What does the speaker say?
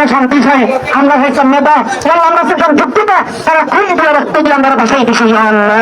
না শান্তি চাই, আমরা হইতাম মেধা বললাম আমরা সেখান যুক্তিটা তারা খুন দিয়ে রক্ত দিয়ে আমরা ভাষাই দিছি আল্লাহ